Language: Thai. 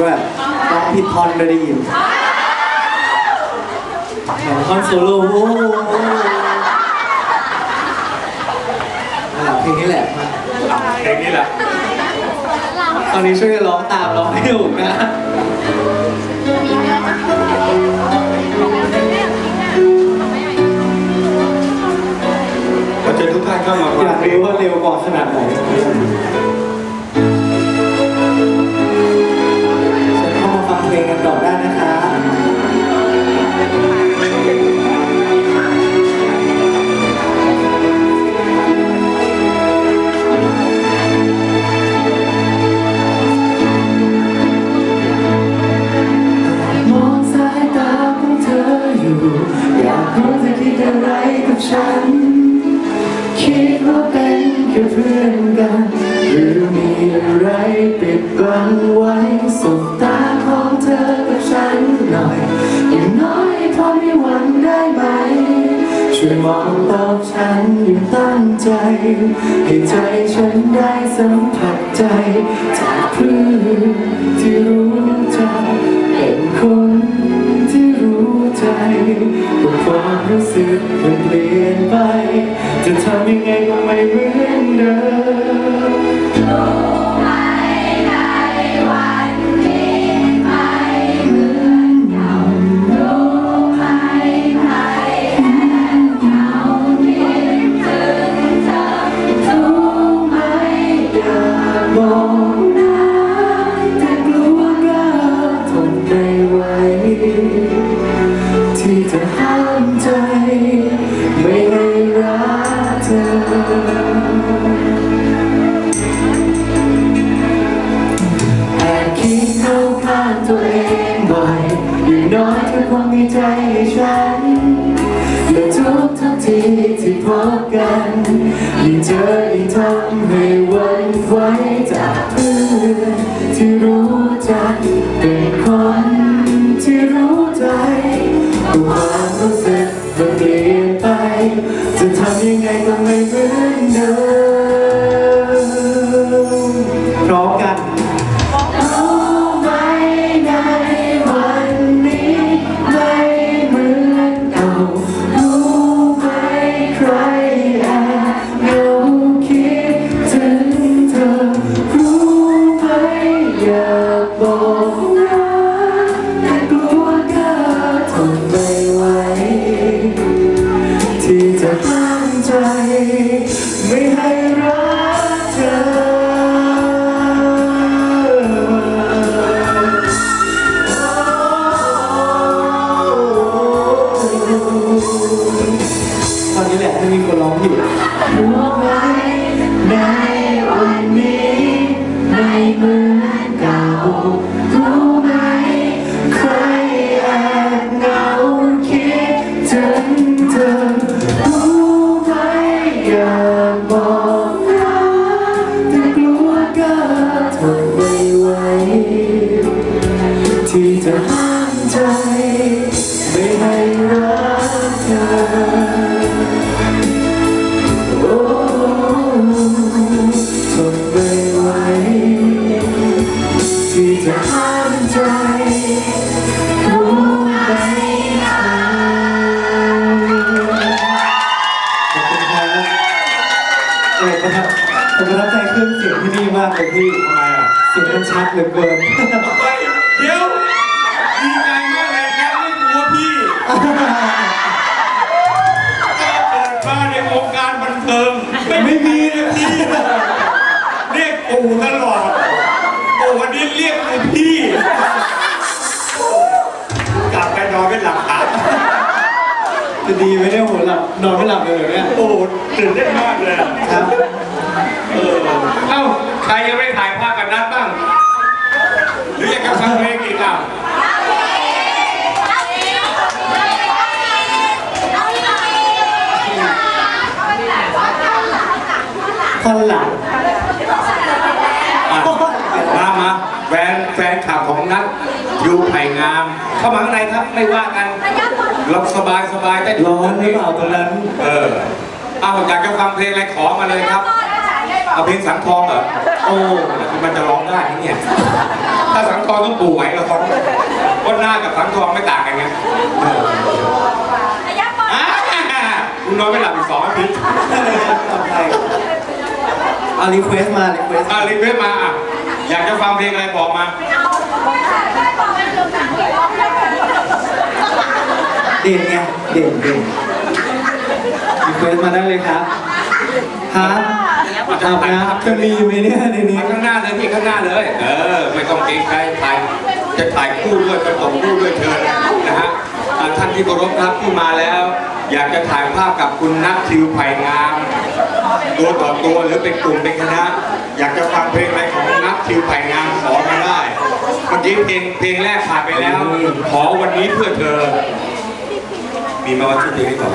ด้วยร้องผิดท่อนไม่ได้ยินท่อนโซโล่โอ้โหนั่นแหละเพลงนี้แหละมาเพลงนี้แหละ ตอนนี้ช่วยกันร้องตามร้องให้ถูกนะขอเชิญทุกท่านเข้ามาอฟังยากเพลงรู้ว่าเร็วกว่าขนาดไหน ช่วยมองตอบฉันอย่างตั้งใจ ให้ใจฉันได้สัมผัสใจ จากเพื่อนที่รู้ใจเป็นคนที่รู้ใจว่าความรู้สึกมันเปลี่ยนไป จะทำยังไงก็ไม่เหมือนามใจ ไม่ให้รักเธอ แอบคิดเข้าข้างตัวเองบ่อยอย่างน้อยเธอคงมีใจให้ฉันและทุกทุกทีที่พบกันยิ่งเจอยิ่งทำให้วันไหวจากเพื่อนที่รู้จักเป็นคนที่รู้ใจ ความรู้สึกมันเปลี่ยนไป จะทำยังไงก็ไม่เหมือนเดิมพร้อมกันรู้ไหมในวันนี้ไม่เหมือนเก่ารู้ไนี่แหละไม่มีคนร้องอยู่ ประทับผมประทับใจเครื่องเสียงที่นี่มากเลยพี่ทำไมอะเสียงมันชัดเหลือเกินเฮ้ยเดี๋ยวดีใจมากเลยครับไม่กลัวพี่ก็เกิดมาในวงการบันเทิงไม่มีเลยพี่เรียกปู่ตลอดโอ้วันนี้เรียกเลยพี่กลับไปนอนไม่หลับตาจะดีไหมเนี่ยโหหลับ นอนไม่หลับเลยเหรอเนี่ยโอ้ตื่นเต้นมากเลยครับเออเอ้าใครยังไม่ถ่ายภาพกันนัดบ้าง หรืออยากจะฟังเพลงอีกอะคนหลับ อะมามาแฟนแฟนข่าวของนัด ยูไผ่งาม เข้ามาข้างในครับไม่ว่ากันเราสบายสบายได้ร้อนหรือเปล่าตรงนั้น เออเอาอยากจะฟังเพลงอะไรขอมาเลยครับเอาเพลงสังทองเหรอโอ้มันจะร้องได้ไหมเนี่ยถ้าสังทองต้องปู่ไหวกับทองเพราะหน้ากับสังทองไม่ต่างกันไงอ่าคุณนอนไม่หลับอีกสองอาทิตย์เอารีเควสมารีเควสอะรีเควสมาอะอยากจะฟังเพลงอะไรบอกมาเเด่นไงเด่นเด่นรีเควสมาได้เลยครับครับอาบน้ำจะมีไหมเนี่ยในนี้ข้างหน้าเลยพี่ข้างหน้าเลย เออ ไม่ต้องเกรงใจถ่ายจะถ่ายคู่ด้วยประกบคู่ด้วยเชิญนะฮะท่านที่เคารพครับที่มาแล้ว อยากจะถ่ายภาพกับคุณนัททิวไผ่งามตัวต่อตัวหรือเป็นกลุ่มเป็นคณะ อยากจะฟังเพลงอะไรของนัททิวไผ่งามขอมาได้ เมื่อกี้เพลงเพลงแรกผ่านไปแล้ว ขอวันนี้เพื่อเธอ มีมาว่าชื่อเพลงนี้ก่อน